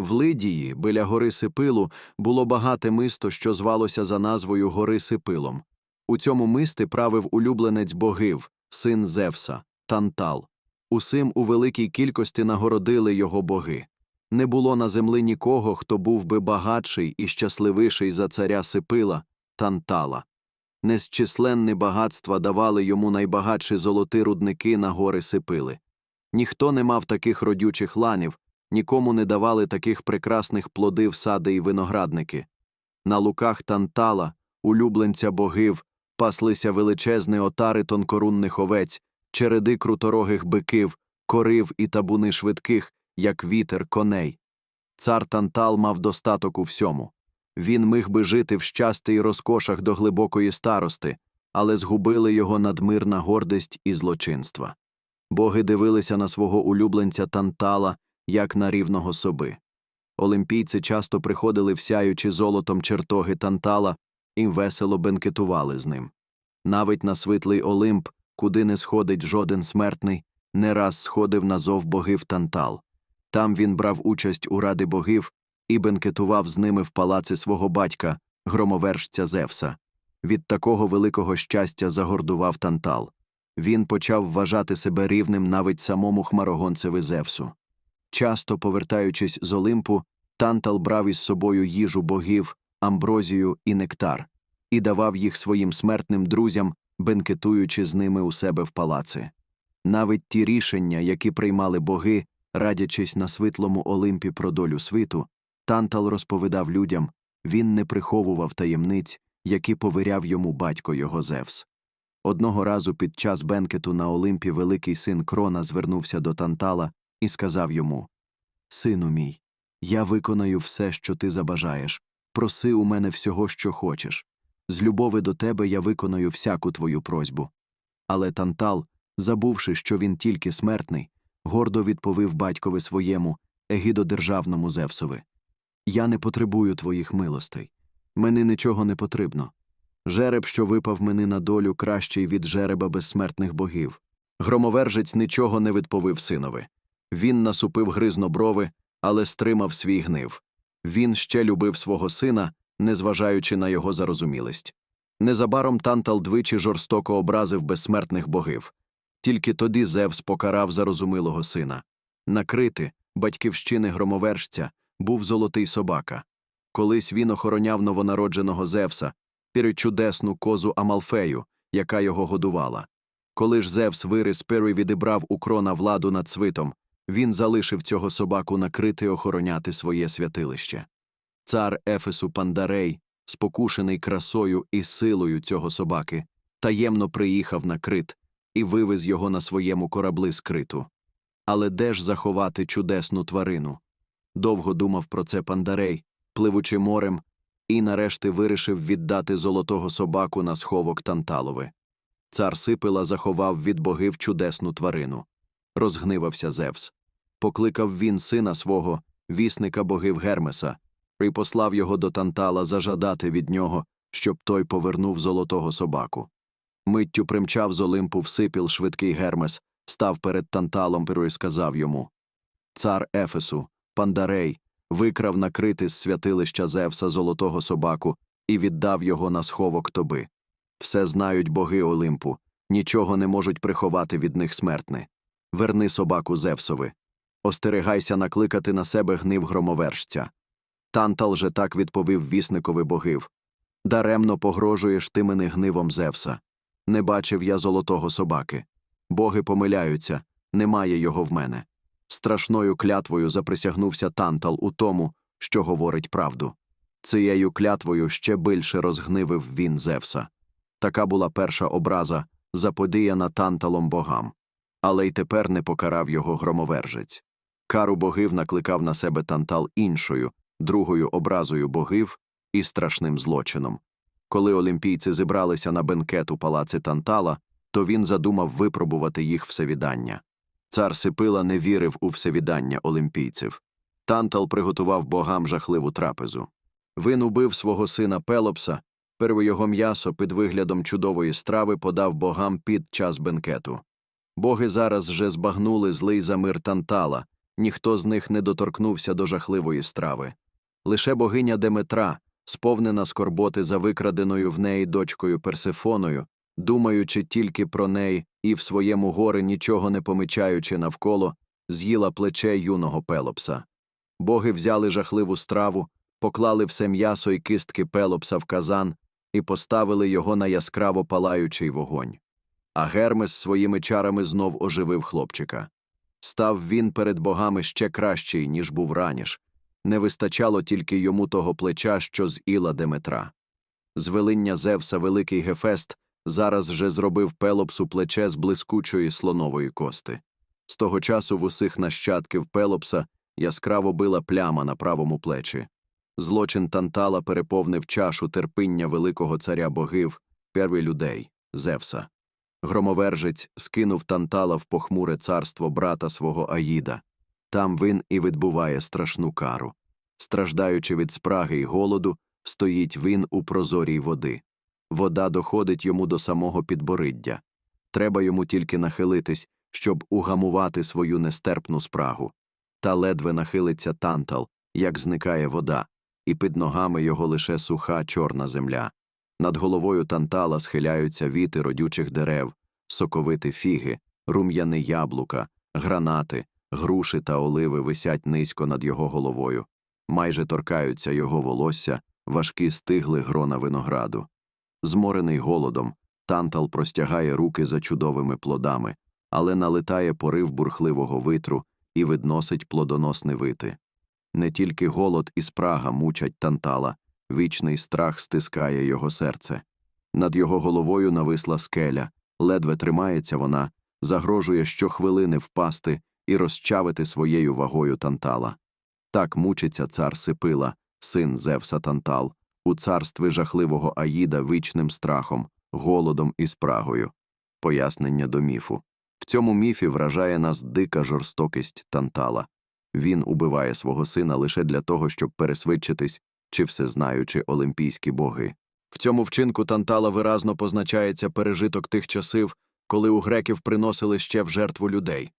В Лидії, біля гори Сипилу, було багате мисто, що звалося за назвою Гори Сипилом. У цьому мисті правив улюбленець богів, син Зевса, Тантал. Усим у великій кількості нагородили його боги. Не було на землі нікого, хто був би багатший і щасливіший за царя Сипила, Тантала. Незчисленні багатства давали йому найбагатші золоті рудники на гори Сипили. Ніхто не мав таких родючих ланів, нікому не давали таких прекрасних плодив сади і виноградники. На луках Тантала, улюбленця богів, паслися величезні отари тонкорунних овець, череди круторогих биків, корив і табуни швидких, як вітер коней. Цар Тантал мав достаток у всьому. Він міг би жити в щасті й розкошах до глибокої старости, але згубили його надмирна гордість і злочинства. Боги дивилися на свого улюбленця Тантала, як на рівного соби. Олімпійці часто приходили всяючи золотом чертоги Тантала і весело бенкетували з ним. Навіть на світлий Олимп, куди не сходить жоден смертний, не раз сходив на зов богів Тантал. Там він брав участь у ради богів і бенкетував з ними в палаці свого батька, громовержця Зевса. Від такого великого щастя загордував Тантал. Він почав вважати себе рівним навіть самому хмарогонцеві Зевсу. Часто, повертаючись з Олимпу, Тантал брав із собою їжу богів, амброзію і нектар, і давав їх своїм смертним друзям, бенкетуючи з ними у себе в палаці. Навіть ті рішення, які приймали боги, радячись на світлому Олимпі про долю світу, Тантал розповідав людям, він не приховував таємниць, які повиряв йому батько його Зевс. Одного разу під час бенкету на Олимпі великий син Крона звернувся до Тантала і сказав йому Сину мій, я виконаю все, що ти забажаєш. Проси у мене всього, що хочеш. З любови до тебе я виконаю всяку твою просьбу. Але Тантал, забувши, що він тільки смертний, гордо відповів батькові своєму, егідодержавному Зевсові Я не потребую твоїх милостей. Мені нічого не потрібно. Жереб, що випав мені на долю, кращий від жереба безсмертних богів. Громовержець нічого не відповів синові. Він насупив гризно брови, але стримав свій гнив. Він ще любив свого сина, незважаючи на його зарозумілість. Незабаром Тантал двічі жорстоко образив безсмертних богів. Тільки тоді Зевс покарав зарозумілого сина. Накрити, батьківщини громовержця, був золотий собака. Колись він охороняв новонародженого Зевса, перечудесну козу Амалфею, яка його годувала. Коли ж Зевс вирис Пери відібрав у крона владу над свитом, він залишив цього собаку накрити охороняти своє святилище. Цар Ефесу Пандарей, спокушений красою і силою цього собаки, таємно приїхав на крит і вивез його на своєму кораблі з криту. Але де ж заховати чудесну тварину? Довго думав про це Пандарей, пливучи морем, і нарешті вирішив віддати золотого собаку на сховок Танталови. Цар Сипила заховав від богів чудесну тварину. Розгнивався Зевс. Покликав він сина свого, вісника богів Гермеса, і послав його до Тантала зажадати від нього, щоб той повернув золотого собаку. Миттю примчав з Олимпу в сипіл швидкий Гермес, став перед Танталом і сказав йому Цар Ефесу, Пандарей, викрав накрити з святилища Зевса золотого собаку і віддав його на сховок тоби. Все знають боги Олимпу, нічого не можуть приховати від них смертни. Верни собаку Зевсови. Остерегайся накликати на себе гнив громовержця. Тантал же так відповів вісникові богів Даремно погрожуєш ти мене гнивом Зевса. Не бачив я золотого собаки. Боги помиляються, немає його в мене. Страшною клятвою заприсягнувся Тантал у тому, що говорить правду. Цією клятвою ще більше розгнивив він Зевса. Така була перша образа, заподіяна Танталом богам. Але й тепер не покарав його громовержець. Кару богів накликав на себе Тантал іншою, другою образою богів і страшним злочином. Коли олімпійці зібралися на бенкет у палаці Тантала, то він задумав випробувати їх всевідання. Цар Сипила не вірив у всевідання олімпійців. Тантал приготував богам жахливу трапезу. Він убив свого сина Пелопса, перво його м'ясо під виглядом чудової страви подав богам під час бенкету. Боги зараз вже збагнули злий замир Тантала, ніхто з них не доторкнувся до жахливої страви. Лише богиня Деметра, сповнена скорботи за викраденою в неї дочкою Персефоною, думаючи тільки про неї і в своєму горе нічого не помічаючи навколо, з'їла плече юного Пелопса. Боги взяли жахливу страву, поклали все м'ясо і кистки Пелопса в казан і поставили його на яскраво палаючий вогонь. А Гермес своїми чарами знов оживив хлопчика. Став він перед богами ще кращий, ніж був раніш. Не вистачало тільки йому того плеча, що з Іла Деметра. З велиння Зевса великий Гефест зараз же зробив Пелопсу плече з блискучої слонової кости. З того часу в усіх нащадків Пелопса яскраво била пляма на правому плечі. Злочин Тантала переповнив чашу терпіння великого царя богів, первий людей, Зевса. Громовержець скинув Тантала в похмуре царство брата свого Аїда. Там він і відбуває страшну кару. Страждаючи від спраги й голоду, стоїть він у прозорій води. Вода доходить йому до самого підбориддя. Треба йому тільки нахилитись, щоб угамувати свою нестерпну спрагу. Та ледве нахилиться тантал, як зникає вода, і під ногами його лише суха чорна земля. Над головою тантала схиляються віти родючих дерев, соковити фіги, рум'яни яблука, гранати, груші та оливи висять низько над його головою, майже торкаються його волосся, важкі стигли грона винограду. Зморений голодом, тантал простягає руки за чудовими плодами, але налетає порив бурхливого витру і видносить плодоносне вити. Не тільки голод і спрага мучать тантала, вічний страх стискає його серце. Над його головою нависла скеля, ледве тримається вона, загрожує щохвилини впасти і розчавити своєю вагою тантала. Так мучиться цар Сипила, син Зевса Тантал, у царстві жахливого Аїда вічним страхом, голодом і спрагою. Пояснення до міфу. В цьому міфі вражає нас дика жорстокість Тантала. Він убиває свого сина лише для того, щоб пересвідчитись, чи всезнаючі олімпійські боги. В цьому вчинку Тантала виразно позначається пережиток тих часів, коли у греків приносили ще в жертву людей.